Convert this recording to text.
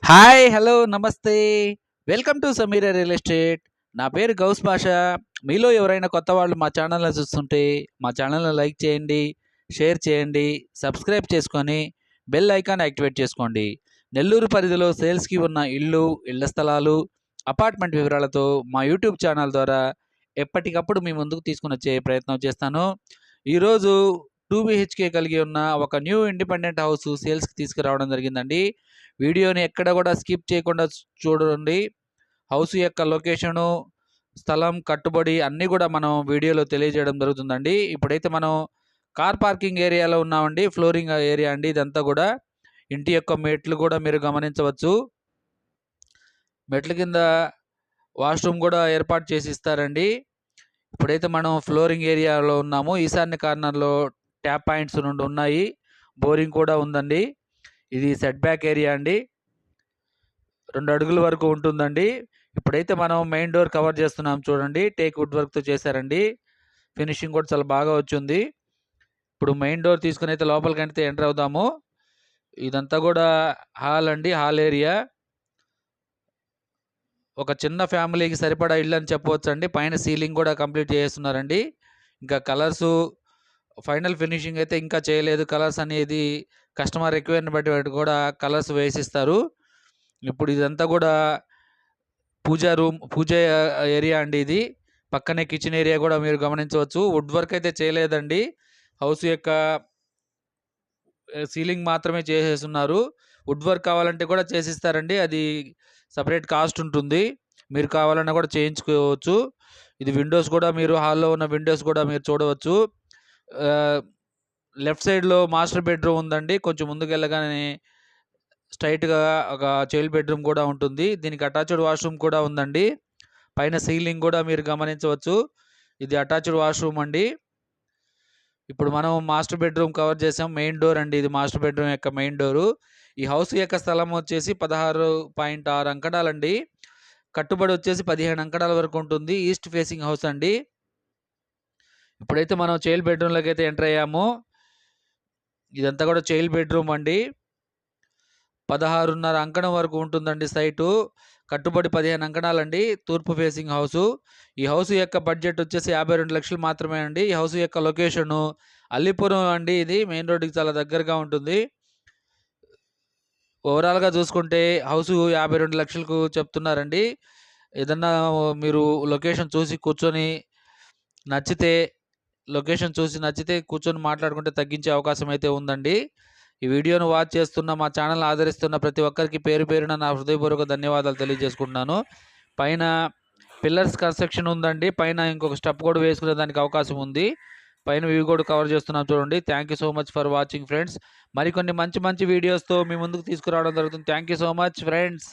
Hi hello నమస్తే. Welcome to Sameera real estate. నా పేరు గౌస్ భాష. మీలో ఎవరైనా కొత్త వాళ్ళు మా ఛానల్ని చూస్తుంటే మా ఛానల్ని లైక్ చేయండి షేర్ చేయండి సబ్స్క్రైబ్ చేసుకొని బెల్ ఐకాన్ యాక్టివేట్ చేసుకోండి. నెల్లూరు పరిధిలో సేల్స్కి ఉన్న ఇళ్ళు ఇళ్ళ స్థలాలు అపార్ట్మెంట్ వివరాలతో మా యూట్యూబ్ ఛానల్ ద్వారా ఎప్పటికప్పుడు మీ ముందుకు తీసుకుని వచ్చే ప్రయత్నం చేస్తాను. ఈరోజు టూ బిహెచ్కే కలిగి ఉన్న ఒక న్యూ ఇండిపెండెంట్ హౌస్ సేల్స్కి తీసుకురావడం జరిగిందండి. వీడియోని ఎక్కడ కూడా స్కిప్ చేయకుండా చూడండి. హౌస్ యొక్క లొకేషను స్థలం కట్టుబడి అన్నీ కూడా మనం వీడియోలో తెలియజేయడం జరుగుతుందండి. ఇప్పుడైతే మనం కార్ పార్కింగ్ ఏరియాలో ఉన్నామండి. ఫ్లోరింగ్ ఏరియా అండి ఇదంతా కూడా. ఇంటి యొక్క మెట్లు కూడా మీరు గమనించవచ్చు. మెట్ల కింద వాష్రూమ్ కూడా ఏర్పాటు చేసి ఇస్తారండి. ఇప్పుడైతే మనం ఫ్లోరింగ్ ఏరియాలో ఉన్నాము. ఈశాన్య కార్నర్లో ట్యాప్ పాయింట్స్ నుండి ఉన్నాయి. బోరింగ్ కూడా ఉందండి. ఇది సెట్ బ్యాక్ ఏరియా అండి. రెండు అడుగుల వరకు ఉంటుందండి. ఇప్పుడైతే మనం మెయిన్ డోర్ కవర్ చేస్తున్నాం చూడండి. టేక్ వుడ్ వర్క్తో చేశారండి. ఫినిషింగ్ కూడా చాలా బాగా వచ్చింది. ఇప్పుడు మెయిన్ డోర్ తీసుకుని అయితే లోపలికి అయితే ఎంటర్ అవుదాము. ఇదంతా కూడా హాల్ అండి హాల్ ఏరియా ఒక చిన్న ఫ్యామిలీకి సరిపడా ఇల్లు అని చెప్పవచ్చు అండి పైన సీలింగ్ కూడా కంప్లీట్ చేస్తున్నారండి. ఇంకా కలర్స్ ఫైనల్ ఫినిషింగ్ అయితే ఇంకా చేయలేదు. కలర్స్ అనేది కస్టమర్ రిక్వైర్ని బట్టి బట్టి కూడా కలర్స్ వేసిస్తారు. ఇప్పుడు ఇదంతా కూడా పూజా రూమ్ పూజ ఏరియా అండి ఇది. పక్కనే కిచెన్ ఏరియా కూడా మీరు గమనించవచ్చు. వుడ్ వర్క్ అయితే చేయలేదండి. హౌస్ యొక్క సీలింగ్ మాత్రమే చేసేస్తున్నారు. వుడ్ వర్క్ కావాలంటే కూడా చేసిస్తారండి. అది సపరేట్ కాస్ట్ ఉంటుంది. మీరు కావాలన్నా కూడా చేయించుకోవచ్చు. ఇది విండోస్ కూడా మీరు హాల్లో ఉన్న విండోస్ కూడా మీరు చూడవచ్చు. లెఫ్ట్ సైడ్లో మాస్టర్ బెడ్రూమ్ ఉందండి. కొంచెం ముందుకెళ్ళగానే స్ట్రైట్గా ఒక చైల్డ్ బెడ్రూమ్ కూడా ఉంటుంది. దీనికి అటాచ్డ్ వాష్రూమ్ కూడా ఉందండి. పైన సీలింగ్ కూడా మీరు గమనించవచ్చు. ఇది అటాచ్డ్ వాష్రూమ్ అండి. ఇప్పుడు మనం మాస్టర్ బెడ్రూమ్ కవర్ చేసాం. మెయిన్ డోర్ అండి ఇది మాస్టర్ బెడ్రూమ్ యొక్క మెయిన్ డోరు. ఈ హౌస్ యొక్క స్థలం వచ్చేసి పదహారు పాయింట్ ఆరు అంకడాలండి కట్టుబడి వచ్చేసి పదిహేను అంకడాల వరకు ఉంటుంది. ఈస్ట్ ఫేసింగ్ హౌస్ అండి. ఇప్పుడైతే మనం చైల్డ్ బెడ్రూమ్లోకి అయితే ఎంటర్ అయ్యాము. ఇదంతా కూడా చైల్డ్ బెడ్రూమ్ అండి. పదహారున్నర అంకణం వరకు ఉంటుందండి సైటు. కట్టుబడి పదిహేను అంకణాలండి. తూర్పు ఫేసింగ్ హౌసు. ఈ హౌస్ యొక్క బడ్జెట్ వచ్చేసి యాభై రెండు లక్షలు మాత్రమే అండి. ఈ హౌస్ యొక్క లొకేషను అల్లిపురం అండి ఇది. మెయిన్ రోడ్డుకి చాలా దగ్గరగా ఉంటుంది. ఓవరాల్గా చూసుకుంటే హౌస్ యాభై రెండు లక్షలకు చెప్తున్నారండి. ఏదన్నా మీరు లొకేషన్ చూసి కూర్చొని నచ్చితే లొకేషన్ చూసి నచ్చితే కూర్చొని మాట్లాడుకుంటే తగ్గించే అవకాశం అయితే ఉందండి. ఈ వీడియోను వాచ్ చేస్తున్న మా ఛానల్ ఆదరిస్తున్న ప్రతి ఒక్కరికి పేరు పేరున నా హృదయపూర్వక ధన్యవాదాలు తెలియజేసుకుంటున్నాను. పైన పిల్లర్స్ కన్స్ట్రక్షన్ ఉందండి. పైన ఇంకొక స్టెప్ కూడా వేసుకునే దానికి అవకాశం ఉంది. పైన వ్యూ కూడా కవర్ చేస్తున్నాం చూడండి. Thank you so much for watching friends మరికొన్ని మంచి మంచి వీడియోస్తో మీ ముందుకు తీసుకురావడం జరుగుతుంది. Thank you so much friends